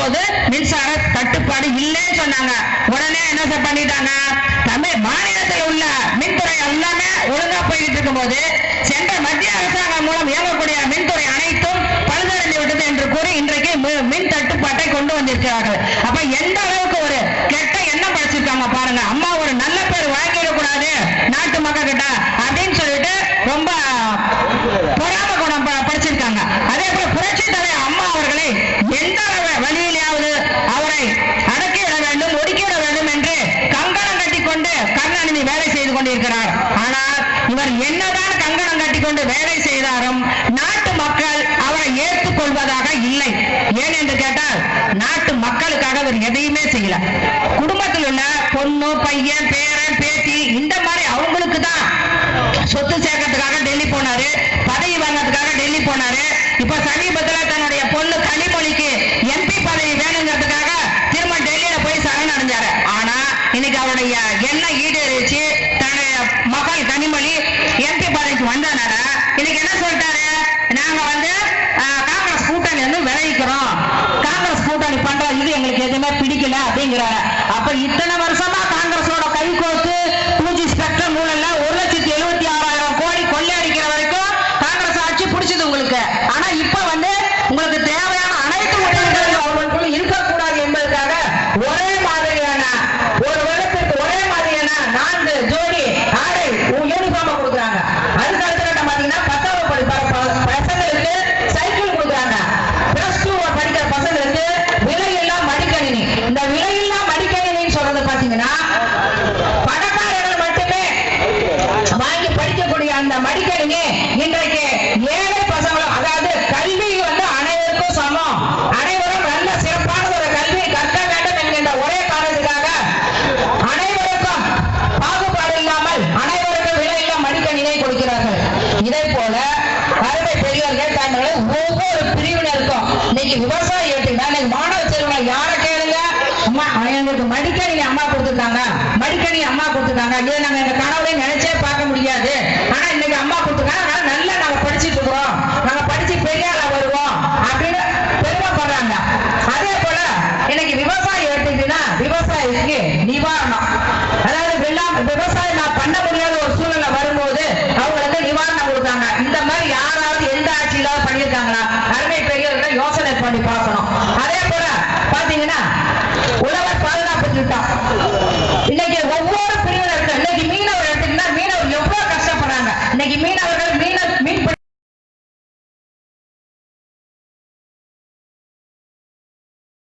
போது மின்சார தட்டுப்பாடு இல்லைன்னு சொன்னாங்க. உடனே என்ன சார் பண்ணிட்டாங்க? தமிழ் மாநிலத்தில் உள்ள மின்துறை எல்லாமே ஒழுங்கா போய்கிட்டு இருக்கும்போது சென்ற மத்திய அரசாங்கம் மூலம் இயங்கக்கூடிய மின்துறை அனைத்தும் பழுதடைந்து விட்டது என்று கூறி இன்றைக்கு மின் தட்டுப்பாட்டை கொண்டு வந்திருக்கிறார்கள். அப்ப எந்த அளவுக்கு ஒரு கெட்ட எண்ணம் படைச்சிருக்காங்க பாருங்க. அம்மா ஒரு நல்ல பேர் வாங்கிடக்கூடாது. நாட்டு கொண்டு வேலை செய்தாலும் நாட்டு மக்கள் அவரை ஏற்றுக்கொள்வதாக இல்லை. ஏன் என்று கேட்டால் நாட்டு மக்களுக்காக அவர் எதையுமே செய்யல. குடும்பத்தில் உள்ள பொண்ணு பையன் பேரன் பேத்தி இந்த மாதிரி அவங்களுக்கு தான் சொத்து சேர்க்கறதுக்காக டெல்லி போனாரு பதவி வாங்கறதுக்காக டெல்லி போனாரு. இப்ப சமீபத்தில் தன்னுடைய பொண்ணு கனிமொழிக்கு எம்பி பதவி வேணுங்கிறதுக்காக திரும்ப டெல்லியில போய் சரண் அடைஞ்சாரு. ஆனா இன்னைக்கு அவருடைய எண்ணம் ஈடேறிச்சு தன்னுடைய மகள் கனிமொழி எம்பி பதவிக்கு வந்ததுனால எதுவுமே பிடிக்கல அப்படிங்கிறாரு அப்ப இத்தனை சொல்றது பணக்காரர்கள் மட்டுமே வாங்கி படிக்கக்கூடிய அந்த மடிக்கணினி அம்மா எங்களுக்கு மடிக்கணினி அம்மா கொடுத்துருக்காங்க. மடிக்கணினி அம்மா கொடுத்துருக்காங்க. இது நாங்க எங்க கனவுல நினைச்சே பார்க்க முடியாது. ஆனா இன்னைக்கு அம்மா கொடுத்துருக்காங்க. அதனால நல்லா நாங்க படிச்சுட்டு இருக்கிறோம். நாங்க படிச்சு பெரிய ஆளா வருவோம் அப்படின்னு பெருமைப்படுறாங்க அதே போல இன்னைக்கு விவசாயம் எடுத்துக்கிட்டீங்கன்னா விவசாயிக்கு நிவாரணம். அதாவது வெள்ளாம் விவசாயம் நான் பண்ண முடியாத ஒரு சூழ்நிலை வரும்போது அவங்களுக்கு நிவாரணம் கொடுத்தாங்க. இந்த மாதிரி யாராவது எந்த ஆட்சியிலாவது பண்ணியிருக்காங்களா? அருமை பெரியவர்கள் யோசனை பண்ணி பார்க்கணும்.